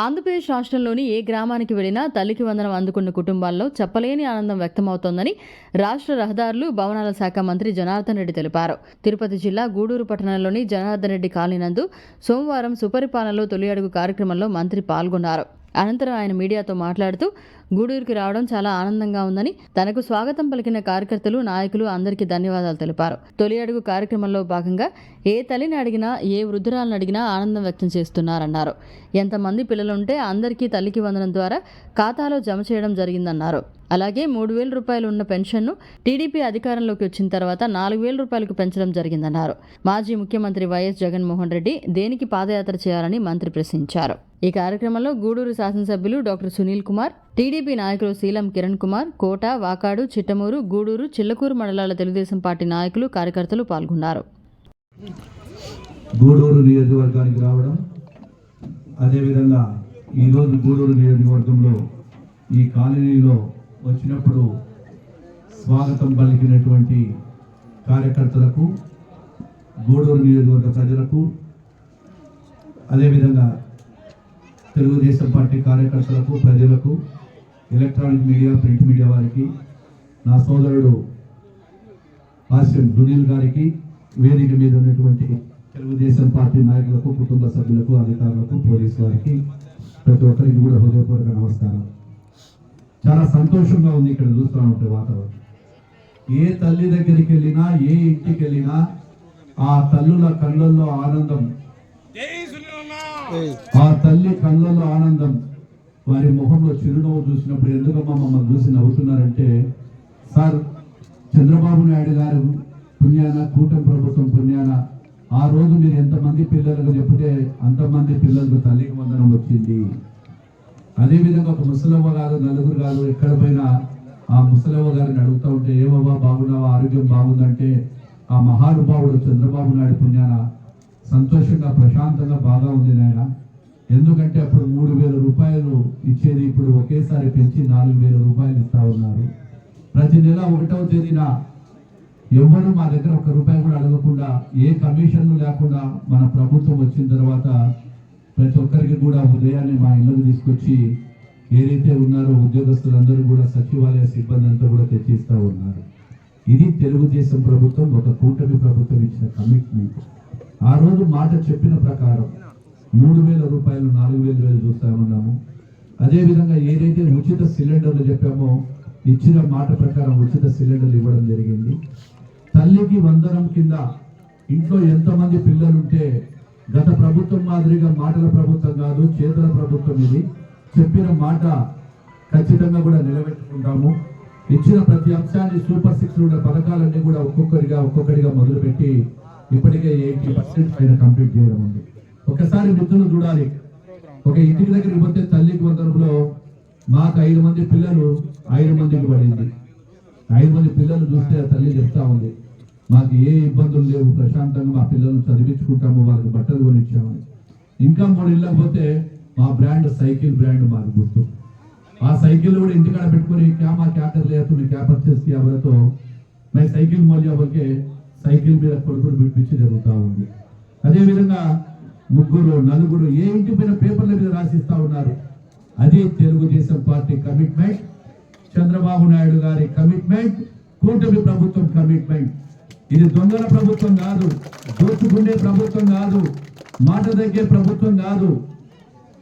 ఆంధ్రప్రదేశ్ రాష్ట్రంలోని ఏ గ్రామానికి వెళ్ళినా తల్లికి వందనం అందుకున్న కుటుంబాల్లో చెప్పలేని ఆనందం వ్యక్తమవుతోందని రాష్ట్ర రహదారులు భవనాల శాఖ మంత్రి జనార్దన్ రెడ్డి తెలిపారు. తిరుపతి జిల్లా గూడూరు పట్టణంలోని జనార్దన్ రెడ్డి కాలనీ నందు సోమవారం సుపరిపాలనలో తొలి అడుగు కార్యక్రమంలో మంత్రి పాల్గొన్నారు. అనంతరం ఆయన మీడియాతో మాట్లాడుతూ గూడూరుకి రావడం చాలా ఆనందంగా ఉందని తనకు స్వాగతం పలికిన కార్యకర్తలు నాయకులు అందరికీ ధన్యవాదాలు తెలిపారు. తొలి అడుగు కార్యక్రమంలో భాగంగా ఏ తల్లిని అడిగినా ఏ వృద్ధురాలను అడిగినా ఆనందం వ్యక్తం చేస్తున్నారన్నారు. ఎంతమంది పిల్లలుంటే అందరికీ తల్లికి వందనం ద్వారా ఖాతాలో జమ చేయడం జరిగిందన్నారు. అలాగే మూడు వేల రూపాయలు ఉన్న పెన్షన్ను టీడీపీ అధికారంలోకి వచ్చిన తర్వాత నాలుగు వేల రూపాయలకు పెంచడం జరిగిందన్నారు. మాజీ ముఖ్యమంత్రి వైఎస్ జగన్మోహన్ రెడ్డి దేనికి పాదయాత్ర చేయాలని మంత్రి ప్రశ్నించారు. ఈ కార్యక్రమంలో గూడూరు శాసనసభ్యులు డాక్టర్ సునీల్ కుమార్ టీడీపీ నాయకులు శీలం కిరణ్ కుమార్ కోట వాకాడు చిట్టమూరు గూడూరు చిల్లకూరు మండలాల తెలుగుదేశం పార్టీ నాయకులు కార్యకర్తలు పాల్గొన్నారు. గూడూరు నియోజకవర్గానికి రావడం అదేవిధంగా ఈరోజు గూడూరు నియోజకవర్గంలో ఈ కాలనీలో వచ్చినప్పుడు స్వాగతం పలికినటువంటి కార్యకర్తలకు గూడూరు నియోజకవర్గ ప్రజలకు అదేవిధంగా తెలుగుదేశం పార్టీ కార్యకర్తలకు ప్రజలకు ఎలక్ట్రానిక్ మీడియా ప్రింట్ మీడియా వారికి నా సోదరుడు హాస్యం సునీల్ గారికి వేదిక మీద ఉన్నటువంటి తెలుగుదేశం పార్టీ నాయకులకు కుటుంబ సభ్యులకు అధికారులకు పోలీసు వారికి ప్రతి ఒక్కరికి కూడా హృదయపూర్వక నమస్కారం. చాలా సంతోషంగా ఉంది ఇక్కడ చూస్తూ ఉంటే వాతావరణం. ఏ తల్లి దగ్గరికి వెళ్ళినా ఏ ఇంటికి వెళ్ళినా ఆ తల్లుల కళ్ళల్లో ఆనందం. ఆ తల్లి కళ్ళల్లో ఆనందం. వారి ముఖంలో చిరునవ్వు చూసినప్పుడు ఎందుకమ్మా మమ్మల్ని చూసి నవ్వుతున్నారంటే సార్ చంద్రబాబు నాయుడు గారు పుణ్యాన కూటమి ప్రభుత్వం పుణ్యాన ఆ రోజు మీరు ఎంతమంది పిల్లలకు చెప్తే అంతమంది పిల్లలకు తల్లికి వందనం వచ్చింది. అదేవిధంగా ఒక ముసలమ్మ గారు నలుగురు గారు ఎక్కడ పోయినా ఆ ముసలమ్మ గారిని అడుగుతూ ఉంటే ఏమవ్వా బాగున్నావా? ఆరోగ్యం బాగుందంటే ఆ మహానుభావుడు చంద్రబాబు నాయుడు పుణ్యాన సంతోషంగా ప్రశాంతంగా బాగా ఉంది నాయన. ఎందుకంటే అప్పుడు మూడు వేల రూపాయలు ఇచ్చేది ఇప్పుడు ఒకేసారి పెంచి నాలుగు వేల రూపాయలు ఇస్తా ఉన్నారు. ప్రతి నెల ఒకటవ తేదీన ఎవ్వరూ మా దగ్గర ఒక రూపాయి కూడా అడగకుండా ఏ కమిషన్లు లేకుండా మన ప్రభుత్వం వచ్చిన తర్వాత ప్రతి ఒక్కరికి కూడా ఉదయాన్నే మా ఇళ్ళకు తీసుకొచ్చి ఏదైతే ఉన్నారో ఉద్యోగస్తులందరూ కూడా సచివాలయ సిబ్బంది అంతా కూడా తెచ్చిస్తూ ఉన్నారు. ఇది తెలుగుదేశం ప్రభుత్వం ఒక కూటమి ప్రభుత్వం ఇచ్చిన కమిట్మెంట్ ఆ రోజు మాట చెప్పిన ప్రకారం మూడు వేల రూపాయలు నాలుగు వేలు వేలు చూస్తామన్నాము అదేవిధంగా ఏదైతే ఉచిత సిలిండర్లు చెప్పామో ఇచ్చిన మాట ప్రకారం ఉచిత సిలిండర్లు ఇవ్వడం జరిగింది. తల్లికి వందనం కింద ఇంట్లో ఎంతమంది పిల్లలుంటే గత ప్రభుత్వం మాదిరిగా మాటల ప్రభుత్వం కాదు చేతుల ప్రభుత్వం ఇది. చెప్పిన మాట ఖచ్చితంగా కూడా నిలబెట్టుకుంటాము. ఇచ్చిన ప్రతి అంశాన్ని సూపర్ సిక్స్ ఉన్న పథకాలన్నీ కూడా ఒక్కొక్కరిగా ఒక్కొక్కరిగా మొదలుపెట్టి ఇప్పటికే ఎయిటీ పర్సెంట్ పైన కంప్లీట్ చేయడం ఉంది. ఒకసారి మిత్రులు చూడాలి. ఒక ఇంటికి దగ్గరికి పోతే తల్లికి వందరంలో మాకు ఐదు మంది పిల్లలు ఐదు మందికి పడింది. ఐదు మంది పిల్లలు చూస్తే తల్లి చెప్తా ఉంది. మాకు ఏ ఇబ్బందులు లేవు ప్రశాంతంగా మా పిల్లలను చదివించుకుంటాము వాళ్ళకి బట్టలు కొనిచ్చామని ఇంకా మూడు ఇళ్ళకపోతే మా బ్రాండ్ సైకిల్ బ్రాండ్ మాకు గుర్తు. ఆ సైకిల్ కూడా ఇంటికాడ పెట్టుకుని క్యామా క్యాటర్ లేకుండా క్యా పర్చేస్ ఎవరితో మై సైకిల్ మౌల్యవల్కే సైకిల్ మీద కొడుకులు పిలిపించి జరుగుతూ ఉంది. అదేవిధంగా ముగ్గురు నలుగురు ఏ ఇంటి పైన పేపర్ల మీద రాసిస్తూ ఉన్నారు. అది తెలుగుదేశం పార్టీ కమిట్మెంట్ చంద్రబాబు నాయుడు గారి కమిట్మెంట్ కూటమి ప్రభుత్వం కమిట్మెంట్. ఇది దొంగల ప్రభుత్వం కాదు దోచుకునే ప్రభుత్వం కాదు మాట తగ్గే ప్రభుత్వం కాదు.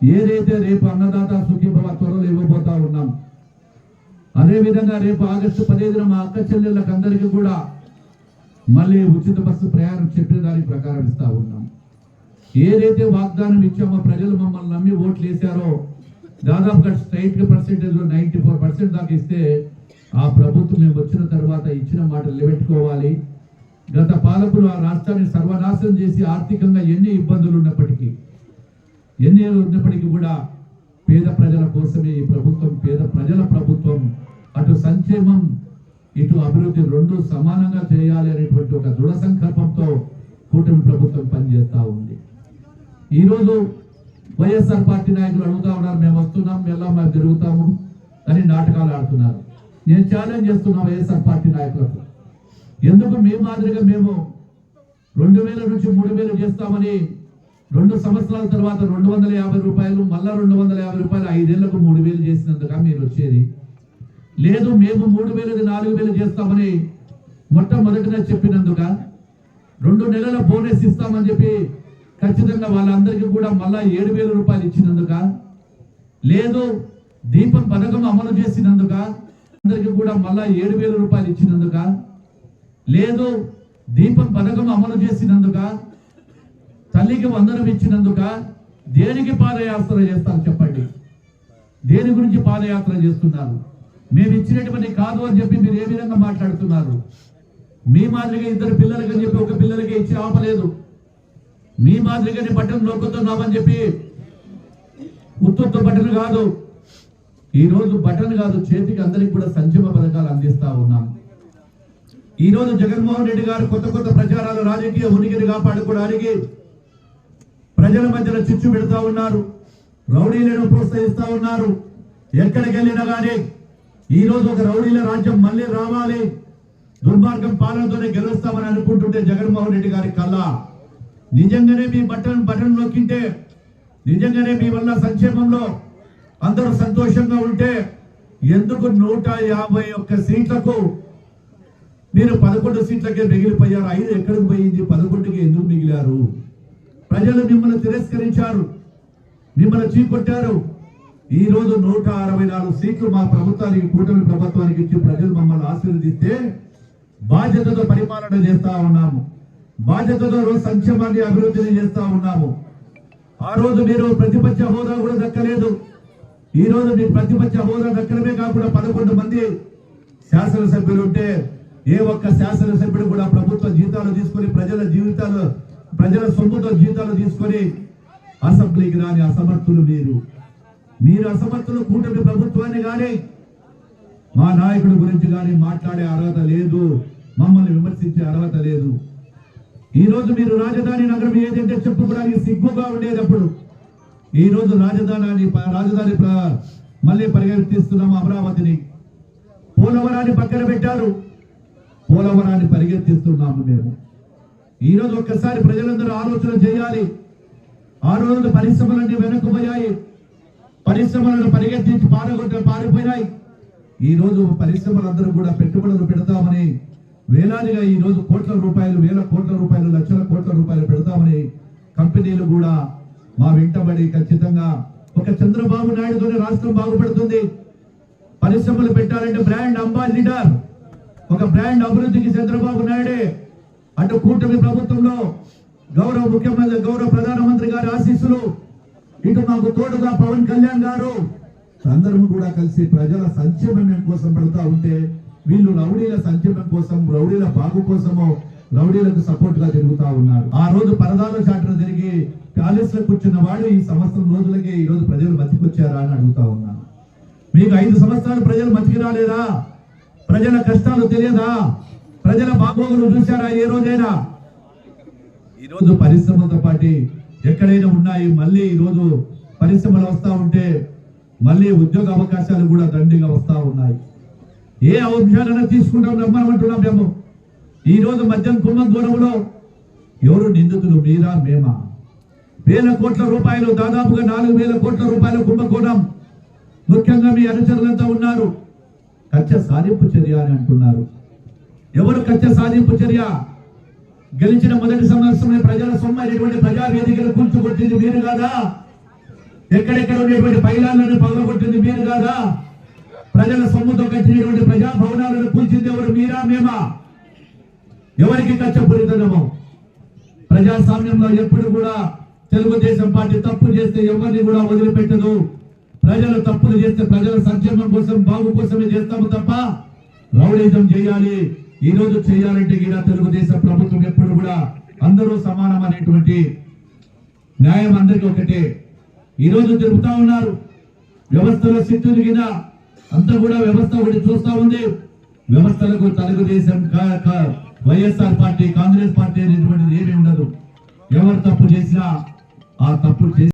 ఏదైతే రేపు అన్నదాత సుఖీభవ త్వరలో ఇవ్వబోతా ఉన్నాం అదే విధంగా రేపు ఆగస్టు పదిహేను మా అక్క చెల్లెళ్ళకి అందరికీ కూడా మళ్ళీ ఉచిత బస్సు ప్రయాణం చెప్పిన దాని ప్రకారం ఇస్తా ఉన్నాం. ఏదైతే వాగ్దానం ఇచ్చామో ప్రజలు మమ్మల్ని నమ్మి ఓట్లు వేశారో దాదాపుగా straight percentage ninety four percent దాకా ఇస్తే ఆ ప్రభుత్వం మేము వచ్చిన తర్వాత ఇచ్చిన మాట నిలబెట్టుకోవాలి. గత పాలకులు ఆ రాష్ట్రాన్ని సర్వనాశనం చేసి ఆర్థికంగా ఎన్ని ఇబ్బందులు ఉన్నప్పటికీ ఎన్ని ఉన్నప్పటికీ కూడా పేద ప్రజల కోసమే ఈ ప్రభుత్వం పేద ప్రజల ప్రభుత్వం అటు సంక్షేమం ఇటు అభివృద్ధి రెండు సమానంగా చేయాలి అనేటువంటి ఒక దృఢ సంకల్పంతో కూటమి ప్రభుత్వం పనిచేస్తూ ఉంది. ఈరోజు వైఎస్ఆర్ పార్టీ నాయకులు అడుగుతా ఉన్నారు మేము వస్తున్నాం ఎలా మేము తిరుగుతాము అని నాటకాలు ఆడుతున్నారు. నేను ఛాలెంజ్ చేస్తున్నా వైఎస్ఆర్ పార్టీ నాయకులకు. ఎందుకు మీ మాదిరిగా మేము రెండు వేల నుంచి మూడు వేలు చేస్తామని రెండు సంవత్సరాల తర్వాత రెండు వందల యాభై రూపాయలు మళ్ళా రెండు వందల యాభై రూపాయలు ఐదేళ్ళకు మూడు వేలు చేసినందుక మీరు వచ్చేది? లేదు మేము మూడు వేలది నాలుగు వేలు చేస్తామని మొట్టమొదటిగా చెప్పినందుక? రెండు నెలల బోనస్ ఇస్తామని చెప్పి ఖచ్చితంగా వాళ్ళందరికీ కూడా మళ్ళా ఏడు వేల రూపాయలు ఇచ్చినందుక? లేదు దీపం పథకం అమలు చేసినందుక? అందరికీ కూడా మళ్ళా ఏడు వేల రూపాయలు ఇచ్చినందుక? లేదు దీపం పథకం అమలు చేసినందుక తల్లికి వందనం ఇచ్చినందుక దేనికి పాదయాత్ర చేస్తారు చెప్పండి? దేని గురించి పాదయాత్ర చేస్తున్నారు? మేము ఇచ్చినటువంటి కాదు అని చెప్పి మీరు ఏ విధంగా మాట్లాడుతున్నారు? మీ మాదిరిగా ఇద్దరు పిల్లలకి అని చెప్పి ఒక పిల్లలకి ఇచ్చి ఆపలేదు మీ మాదిరిగానే బట్టలు నొక్కుతున్నామని చెప్పి ఉత్తుత్త బట్టలు కాదు. ఈరోజు బట్టలు బటన్ కాదు చేతికి అందరికి కూడా సంక్షేమ పథకాలు అందిస్తా ఉన్నాం. ఈరోజు జగన్మోహన్ రెడ్డి గారు కొత్త కొత్త ప్రచారాలు రాజకీయ ఉనికిని కాపాడుకోవడానికి ప్రజల మధ్యలో చిచ్చు పెడతా ఉన్నారు రౌడీలను ప్రోత్సహిస్తా ఉన్నారు. ఎక్కడికి వెళ్ళినా కానీ ఈరోజు ఒక రౌడీల రాజ్యం మళ్ళీ రావాలి. దుర్మార్గం పాలనతోనే గెలుస్తామని అనుకుంటుంటే జగన్మోహన్ రెడ్డి గారి కల్లా నిజంగానే మీ బటన్ బటన్ నొక్కింటే నిజంగానే మీ వల్ల సంక్షేమంలో అందరూ సంతోషంగా ఉంటే ఎందుకు నూట యాభై ఒక్క సీట్లకు నేను పదకొండు సీట్లకే మిగిలిపోయారు ఐదు ఎక్కడికి పోయింది? పదకొండుకి ఎందుకు మిగిలారు? ప్రజలు మిమ్మల్ని తిరస్కరించారు మిమ్మల్ని చీకొట్టారు. ఈ రోజు నూట అరవై నాలుగు సీట్లు మా ప్రభుత్వానికి కూటమి ప్రభుత్వానికి ఇచ్చి ప్రజలు మమ్మల్ని ఆశీర్వదిస్తే బాధ్యతతో పరిపాలన చేస్తా ఉన్నాము. బాధ్యతతో రోజు సంక్షేమాన్ని అభివృద్ధిని చేస్తా ఉన్నాము. ఆ రోజు మీరు ప్రతిపక్ష హోదా కూడా దక్కలేదు. ఈ రోజు మీకు ప్రతిపక్ష హోదా దక్కడమే కాకుండా పదకొండు మంది శాసనసభ్యులు ఉంటే ఏ ఒక్క శాసనసభ్యుడు కూడా ప్రభుత్వ జీతాలు తీసుకొని ప్రజల జీవితాలు ప్రజల సొమ్ముతో జీతాలు తీసుకొని అసెంబ్లీకి రాని అసమర్థులు మీరు. మీరు అసమర్థులు కూటమి ప్రభుత్వాన్ని కానీ మా నాయకుడి గురించి కానీ మాట్లాడే అర్హత లేదు మమ్మల్ని విమర్శించే అర్హత లేదు. ఈ రోజు మీరు రాజధాని నగరం ఏదంటే చెప్పుకోవడానికి సిగ్గుగా ఉండేటప్పుడు. ఈ రోజు రాజధాని రాజధాని మళ్ళీ పరిగెత్తిస్తున్నాం అమరావతిని. పోలవరాన్ని పక్కన పెట్టారు. పోలవరాన్ని పరిగెత్తిస్తున్నాము మేము. ఈ రోజు ఒక్కసారి ప్రజలందరూ ఆలోచన చేయాలి. ఆ రోజు పరిశ్రమలన్నీ వెనక్కుపోయాయి పరిశ్రమలను పరిగెత్తించి పారగొట్ట పారిపోయినాయి. ఈ రోజు పరిశ్రమలందరూ కూడా పెట్టుబడులు పెడతామని వేలాదిగా ఈ రోజు కోట్ల రూపాయలు వేల కోట్ల రూపాయలు లక్షల కోట్ల రూపాయలు పెడతామని కంపెనీలు కూడా మా వెంటబడి ఖచ్చితంగా ఒక చంద్రబాబు నాయుడుతోనే రాష్ట్రం బాగుపడుతుంది. పరిశ్రమలు పెట్టాలంటే బ్రాండ్ అంబాసిడర్. ఒక బ్రాండ్ అభివృద్ధికి చంద్రబాబు నాయుడే అటు కూటమి ప్రభుత్వంలో గౌరవ ముఖ్యమంత్రి గౌరవ ప్రధానమంత్రి గారి ఆశీస్సులు. ఇటు మాకు తోడుగా పవన్ కళ్యాణ్ గారు. అందరం కూడా కలిసి ప్రజల సంక్షేమం కోసం పెడతా ఉంటే వీళ్ళు రౌడీల సంక్షేమం కోసం రౌడీల బాగు కోసము రౌడీలకు సపోర్ట్గా జరుగుతూ ఉన్నారు. ఆ రోజు పరదాల చాటున తిరిగి ప్యాలెస్లో కూర్చున్న వాడు ఈ సంవత్సరం రోజులకే ఈ రోజు ప్రజలు బతికొచ్చారా అని అడుగుతా ఉన్నాను. మీకు ఐదు సంవత్సరాలు ప్రజలు మతికి రాలేదా? ప్రజల కష్టాలు తెలియదా? ప్రజల బాగోగులు చూశారా ఏ రోజైనా? ఈరోజు పరిశ్రమలతో పాటు ఎక్కడైనా ఉన్నాయి మళ్ళీ ఈరోజు పరిశ్రమలు వస్తూ ఉంటే మళ్ళీ ఉద్యోగ అవకాశాలు కూడా దండిగా వస్తూ ఉన్నాయి. ఏ అంశాలైనా తీసుకుంటాం నమ్మమంటున్నాం మేము. ఈరోజు మద్యం కుంభం దూరంలో ఎవరు నిందితులు మీరా మేమా? వేల కోట్ల రూపాయలు దాదాపుగా నాలుగు వేల కోట్ల రూపాయల కుంభకోణం. ముఖ్యంగా మీ అనుచరులంతా ఉన్నారు. కచ్చ సాధింపు చర్య అని అంటున్నారు. ఎవరు కచ్చ సాధింపు చర్య? గెలిచిన మొదటి సంవత్సరమే ప్రజల సొమ్మైనటువంటి ప్రజా వేదికలు కూల్చుకొట్టింది మీరు కాదా? ఎక్కడెక్కడ ఉండేటువంటి పైలాలను పగలగొట్టింది మీరు కాదా? ప్రజల సొమ్ముతో కట్టినటువంటి ప్రజా భవనాలను కూల్చింది ఎవరు? మీరా మేమా? ఎవరికి కచ్చపూరితనమో ప్రజాస్వామ్యంలో ఎప్పుడు కూడా తెలుగుదేశం పార్టీ తప్పు చేస్తే ఎవరిని కూడా వదిలిపెట్టదు. ప్రజలు తప్పులు చేస్తే ప్రజల సంక్షేమం కోసం బాగు కోసమే చేస్తాము తప్ప రౌడీజం చేయాలి ఈ రోజు చేయాలంటే ఈడ తెలుగుదేశం ప్రభుత్వం ఎప్పుడు కూడా అందరూ సమానం అనేటువంటి న్యాయం అందరికీ ఒకటే. ఈ రోజు తిరుగుతా ఉన్నారు. వ్యవస్థలో శక్తులు కింద అంతా కూడా వ్యవస్థ ఒకటి చూస్తా ఉంది. వ్యవస్థలకు తెలుగుదేశం వైఎస్ఆర్ పార్టీ కాంగ్రెస్ పార్టీ అనేటువంటిది ఏమీ ఉండదు. ఎవరు తప్పు చేసినా ఆ తప్పు చేసి